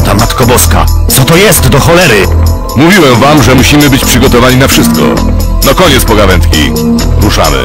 święta, Matko Boska! Co to jest do cholery? Mówiłem wam, że musimy być przygotowani na wszystko. No koniec pogawędki. Ruszamy.